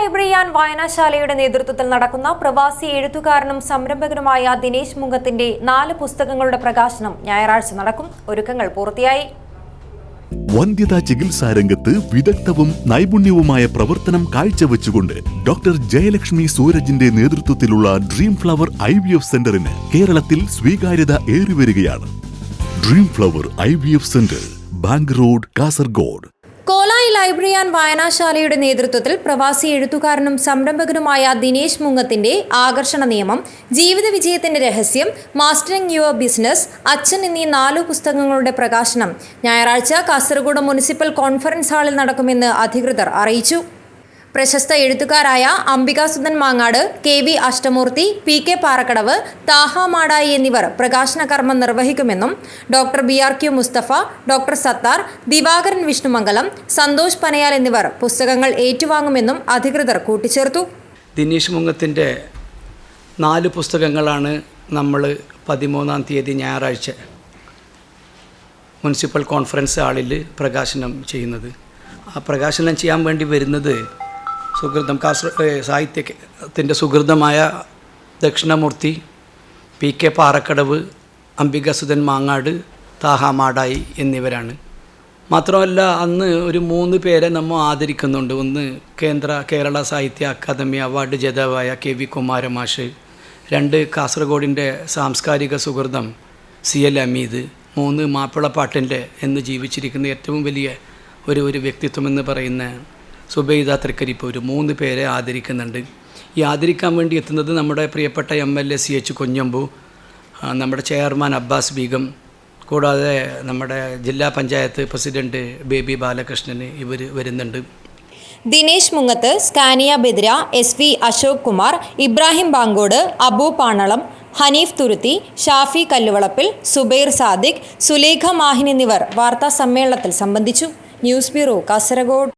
Library and വായനശാലയുടെ നേതൃത്വത്തിൽ നടക്കുന്ന പ്രവാസി എഴുത്തുകാരനും സംരംഭകനുമായ ദിനേശ് മുങ്കത്തിന്റെ നാല് പുസ്തകങ്ങളുടെ പ്രകാശനം ഞായറാഴ്ച നടക്കും. ഒരുക്കങ്ങൾ പൂർത്തിയായി. വന്ധ്യതാ ചികിത്സാ രംഗത്ത് വിദഗ്ധവും നൈപുണ്യവുമായ പ്രവർത്തനം കാഴ്ചവെച്ചുകൊണ്ട് ഡോക്ടർ ജയലക്ഷ്മി സൂരജിന്റെ നേതൃത്വത്തിലുള്ള dream flower I V F സെന്ററിന് കേരളത്തിൽ സ്വീകാര്യത ഏറിവരികയാണ്. Dream flower I V F centre bank road Kasaragod library and വായനാശാലയുടെ നേതൃത്വത്തിൽ പ്രവാസി എഴുത്തുകാരനും സംരംഭകനുമായ ദിനേശ് മുങ്ങത്തിന്റെ ആകർഷണ നിയമം ജീവിത വിജയത്തിന്റെ രഹസ്യം മാസ്റ്ററിംഗ് യുവർ ബിസിനസ് അച്ഛൻ എന്നീ നാലു പുസ്തകങ്ങളുടെ പ്രകാശനം. ഞായറാഴ്ച കാസർഗോഡ് മുനിസിപ്പൽ കോൺഫറൻസ് ഹാളിൽ നടക്കുമെന്ന് അധികൃതർ അറിയിച്ചു. പ്രശസ്ത എഴുത്തുകാരായ Ambikasuthan Mangad K V Ashtamoorthy P K Parakkadavu Thaha Madayi എന്നിവർ പ്രകാശന കർമ്മം നിർവഹിക്കുമെന്നും doctor B R Q Musthafa doctor Sathar Divakaran Vishnumangalam Santhosh Panayal എന്നിവർ പുസ്തകങ്ങൾ ഏറ്റുവാങ്ങുമെന്നും അധികൃതർ കൂട്ടിച്ചേർത്തു. ദിനീഷ് മുങ്ങത്തിന്റെ നാല് പുസ്തകങ്ങളാണ് നമ്മൾ പതിമൂന്നാം തീയതി ഞായറാഴ്ച മുനിസിപ്പൽ കോൺഫറൻസ് ഹാളിൽ പ്രകാശനം ചെയ്യുന്നത്. ആ പ്രകാശനം ചെയ്യാൻ വേണ്ടി വരുന്നത് സുഹൃതം കാസർ സാഹിത്യത്തിന്റെ സുഹൃതമായ ദക്ഷിണമൂർത്തി പി കെ പാറക്കടവ് അംബികസുധൻ മാങ്ങാട് താഹ മാടായി എന്നിവരാണ്. മാത്രമല്ല അന്ന് ഒരു മൂന്ന് പേരെ നമ്മൾ ആദരിക്കുന്നുണ്ട്. ഒന്ന് കേന്ദ്ര കേരള സാഹിത്യ അക്കാദമി അവാർഡ് ജേതാവായ കെ വി കുമാരമാഷ് രണ്ട് കാസർഗോഡിന്റെ സാംസ്കാരിക സുഹൃതം സി എൽ അമീദ് മൂന്ന് മാപ്പിളപ്പാട്ടിന്റെ എന്ന് ജീവിച്ചിരിക്കുന്ന ഏറ്റവും വലിയ ഒരു ഒരു വ്യക്തിത്വം എന്ന് പറയുന്ന സുബൈദ ഒരു മൂന്ന് പേരെ ആദരിക്കുന്നുണ്ട്. ഈ ആദരിക്കാൻ വേണ്ടി എത്തുന്നത് നമ്മുടെ പ്രിയപ്പെട്ട M L A C H Kunhambu നമ്മുടെ ചെയർമാൻ അബ്ബാസ് ബീഗം കൂടാതെ നമ്മുടെ ജില്ലാ പഞ്ചായത്ത് പ്രസിഡന്റ് ബേബി ബാലകൃഷ്ണന് ഇവർ വരുന്നുണ്ട്. Dinesh Mungath Scania Bedra S V Ashok Kumar Ibrahim Bankod Abu Panalam Haneef Thuruthi Shafi Kalluvalappil Zubair Sadiq Sulekha Mahin എന്നിവർ വാർത്താ സമ്മേളനത്തിൽ സംബന്ധിച്ചു. News bureau Kasaragod.